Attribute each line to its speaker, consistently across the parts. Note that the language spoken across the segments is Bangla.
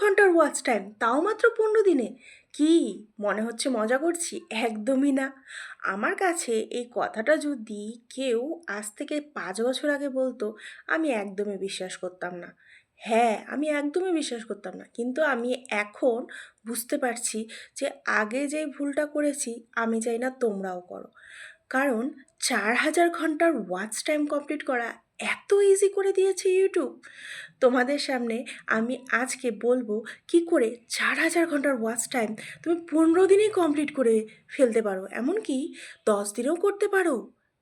Speaker 1: ঘণ্টার ওয়াচ টাইম তাও মাত্র পনেরো দিনে? কি, মনে হচ্ছে মজা করছি? একদমই না। আমার কাছে এই কথাটা যদি কেউ আজ থেকে পাঁচ বছর আগে বলতো, আমি একদমই বিশ্বাস করতাম না। হ্যাঁ আমি একদমই বিশ্বাস করতাম না। কিন্তু আমি এখন বুঝতে পারছি যে আগে যেই ভুলটা করেছি, আমি চাই না তোমরাও করো। কারণ চার হাজার ঘণ্টার ওয়াচ টাইম কমপ্লিট করা এত ইজি করে দিয়েছে ইউটিউব তোমাদের সামনে আমি আজকে বলব কি করে চার হাজার ঘণ্টার ওয়াচ টাইম তুমি পনেরো দিনেই কমপ্লিট করে ফেলতে পারো। এমনকি দশ দিনেও করতে পারো।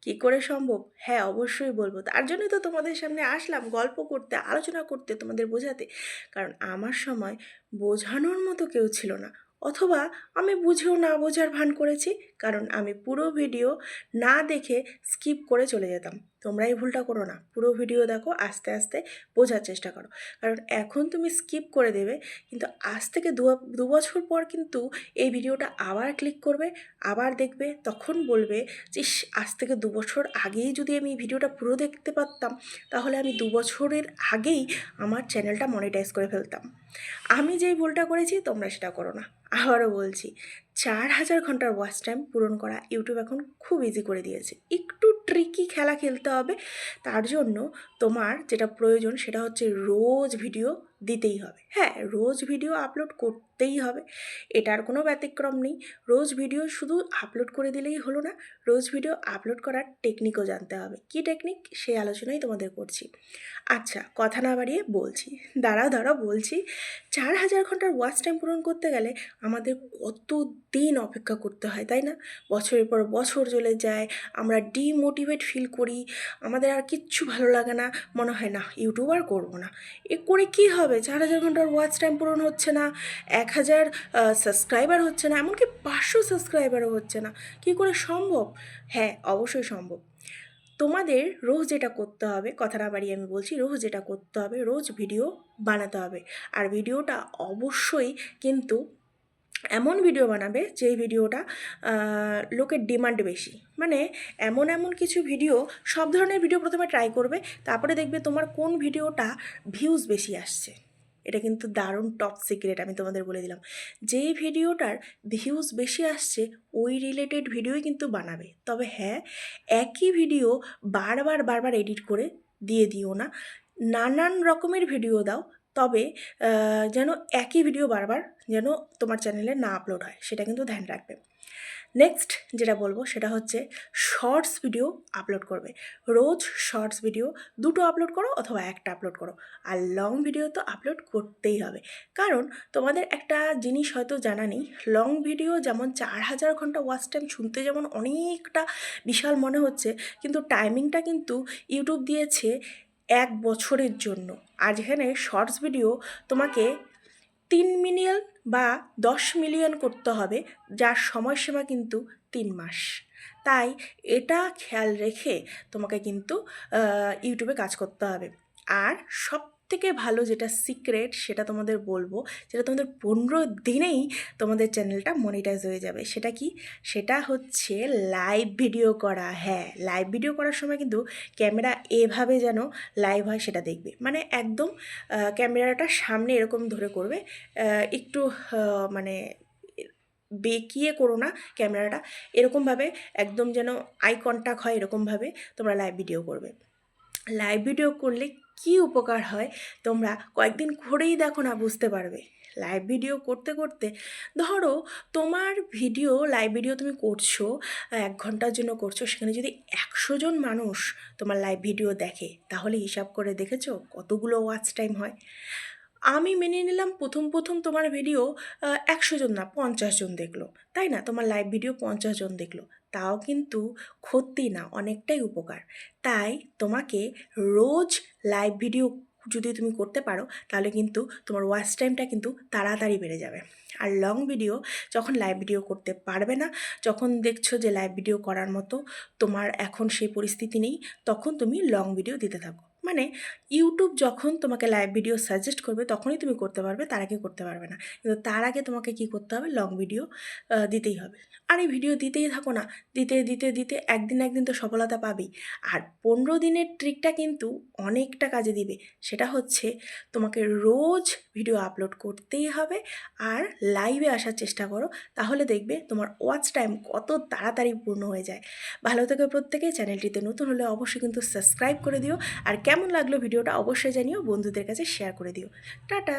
Speaker 1: কি করে সম্ভব? হ্যাঁ অবশ্যই বলব। তার জন্যই তো তোমাদের সামনে আসলাম গল্প করতে, আলোচনা করতে, তোমাদের বোঝাতে। কারণ আমার সময় বোঝানোর মতো কেউ ছিল না। অথবা আমি বুঝেও না বোঝার ভান করেছি, কারণ আমি পুরো ভিডিও না দেখে স্কিপ করে চলে যেতাম। তোমরা এই ভুলটা করো না। পুরো ভিডিও দেখো, আস্তে আস্তে বোঝার চেষ্টা করো। কারণ এখন তুমি স্কিপ করে দেবে, কিন্তু আজ থেকে দু বছর পর কিন্তু এই ভিডিওটা আবার ক্লিক করবে, আবার দেখবে, তখন বলবে যে আজ থেকে দু বছর আগেই যদি আমি ভিডিওটা পুরো দেখতে পারতাম, তাহলে আমি দু বছরের আগেই আমার চ্যানেলটা মনিটাইজ করে ফেলতাম। আমি যেই ভুলটা করেছি, তোমরা সেটা করো না। আবারও বলছি চার হাজার ঘণ্টার ওয়াচ টাইম পূরণ করা ইউটিউব এখন খুব ইজি করে দিয়েছে। একটু ট্রিকি খেলা খেলতে হবে, তার জন্য তোমার যেটা প্রয়োজন সেটা হচ্ছে রোজ ভিডিও দিতেই হবে। হ্যাঁ রোজ ভিডিও আপলোড করতেই হবে, এটার কোনো ব্যতিক্রম নেই। রোজ ভিডিও শুধু আপলোড করে দিলেই হলো না, রোজ ভিডিও আপলোড করার টেকনিকও জানতে হবে। কী টেকনিক সেই আলোচনাই তোমাদের করছি। আচ্ছা কথা না বাড়িয়ে বলছি, দাঁড়াও দাঁড়াও বলছি, চার হাজার ঘণ্টার ওয়াচ টাইম পূরণ করতে গেলে আমাদের কত দিন অপেক্ষা করতে হয়, তাই না? বছরের পর বছর চলে যায়, আমরা ডিমোটিভেট ফিল করি, আমাদের আর কিচ্ছু ভালো লাগে না, মনে হয় না ইউটিউব আর করব না। এ করে কি হবে? চার হাজার ঘণ্টার ওয়াচ টাইম পূরণ হচ্ছে না, এক হাজার সাবস্ক্রাইবার হচ্ছে না, এমনকি পাঁচশো সাবস্ক্রাইবারও হচ্ছে না। কি করে সম্ভব? হ্যাঁ অবশ্যই সম্ভব। তোমাদের রোজ যেটা করতে হবে, কথা না বাড়িয়ে আমি বলছি, রোজ যেটা করতে হবে, রোজ ভিডিও বানাতে হবে। আর ভিডিওটা অবশ্যই কিন্তু এমন ভিডিও বানাবে যেই ভিডিওটা লোকের ডিমান্ড বেশি। মানে এমন এমন কিছু ভিডিও সব ধরনের ভিডিও প্রথমে ট্রাই করবে, তারপরে দেখবে তোমার কোন ভিডিওটা ভিউজ বেশি আসছে। এটা কিন্তু দারুণ টপ সিক্রেট আমি তোমাদের বলে দিলাম। যেই ভিডিওটার ভিউজ বেশি আসছে, ওই রিলেটেড ভিডিওই কিন্তু বানাবে। তবে হ্যাঁ একই ভিডিও বারবার বারবার এডিট করে দিয়ে দিও না। নানান রকমের ভিডিও দাও তবে যেন একই ভিডিও বারবার যেন তোমার চ্যানেলে না আপলোড হয়, সেটা কিন্তু ধ্যান রাখবে। নেক্সট যেটা বলব সেটা হচ্ছে শর্টস ভিডিও আপলোড করবে। রোজ শর্টস ভিডিও দুটো আপলোড করো অথবা একটা আপলোড করো। আর লং ভিডিও তো আপলোড করতেই হবে। কারণ তোমাদের একটা জিনিস হয়তো জানা নেই লং ভিডিও যেমন চার হাজার ঘণ্টা ওয়াচ টাইম শুনতে যেমন অনেকটা বিশাল মনে হচ্ছে, কিন্তু টাইমিংটা কিন্তু ইউটিউব দিয়েছে এক বছরের জন্য। আর যেখানে শর্টস ভিডিও তোমাকে তিন মিলিয়ন বা দশ মিলিয়ন করতে হবে, যার সময়সীমা কিন্তু তিন মাস। তাই এটা খেয়াল রেখে তোমাকে কিন্তু ইউটিউবে কাজ করতে হবে। আর সব থেকে ভালো যেটা সিক্রেট সেটা তোমাদের বলব, যেটা তোমাদের পনেরো দিনেই তোমাদের চ্যানেলটা মনিটাইজ হয়ে যাবে। সেটা কি? সেটা হচ্ছে লাইভ ভিডিও করা। হ্যাঁ লাইভ ভিডিও করার সময় কিন্তু ক্যামেরা এভাবে যেন লাইভ হয় সেটা দেখবে। মানে একদম ক্যামেরাটা সামনে এরকম ধরে করবে। একটু মানে বেঁকিয়ে করো না ক্যামেরাটা এরকমভাবে একদম যেন আই কন্ট্যাক্ট হয় এরকমভাবে তোমরা লাইভ ভিডিও করবে। লাইভ ভিডিও করলে কি উপকার হয় তোমরা কয়েকদিন করেই দেখো না, বুঝতে পারবে। লাইভ ভিডিও করতে করতে, ধরো তোমার ভিডিও লাইভ ভিডিও তুমি করছ, এক ঘণ্টার জন্য করছ, সেখানে যদি একশো জন মানুষ তোমার লাইভ ভিডিও দেখে, তাহলে হিসাব করে দেখেছ কতগুলো ওয়াচ টাইম হয়? আমি মেনে নিলাম প্রথম প্রথম তোমার ভিডিও একশো জন না, পঞ্চাশ জন দেখল। তাই না? তোমার লাইভ ভিডিও পঞ্চাশ জন দেখল। তাও কিন্তু ক্ষতি না, অনেকটাই উপকার। তাই তোমাকে রোজ লাইভ ভিডিও যদি তুমি করতে পারো, তাহলে কিন্তু তোমার ওয়াচ টাইমটা কিন্তু তাড়াতাড়ি বেড়ে যাবে। আর লং ভিডিও যখন লাইভ ভিডিও করতে পারবে না, যখন দেখছ যে লাইভ ভিডিও করার মতো তোমার এখন সেই পরিস্থিতি নেই, তখন তুমি লং ভিডিও দিতে থাকো। মানে ইউটিউব যখন তোমাকে লাইভ ভিডিও সাজেস্ট করবে, তখনই তুমি করতে পারবে, তার আগে করতে পারবে না। কিন্তু তার আগে তোমাকে কি করতে হবে? লং ভিডিও দিতেই হবে। আর এই ভিডিও দিতেই থাকো না। দিতে দিতে দিতে একদিন একদিন তো সফলতা পাবেই। আর পনেরো দিনের ট্রিকটা কিন্তু অনেকটা কাজে দিবে। সেটা হচ্ছে তোমাকে রোজ ভিডিও আপলোড করতেই হবে। আর লাইভে আসার চেষ্টা করো। তাহলে দেখবে তোমার ওয়াচ টাইম কত তাড়াতাড়ি পূর্ণ হয়ে যায়। ভালো থেকে প্রত্যেকে। চ্যানেলটিতে নতুন হলে অবশ্যই কিন্তু সাবস্ক্রাইব করে দিও। আর কেমন লাগল ভিডিওটা অবশ্যই জানিও বন্ধুদের কাছে শেয়ার করে দিও। টাটা!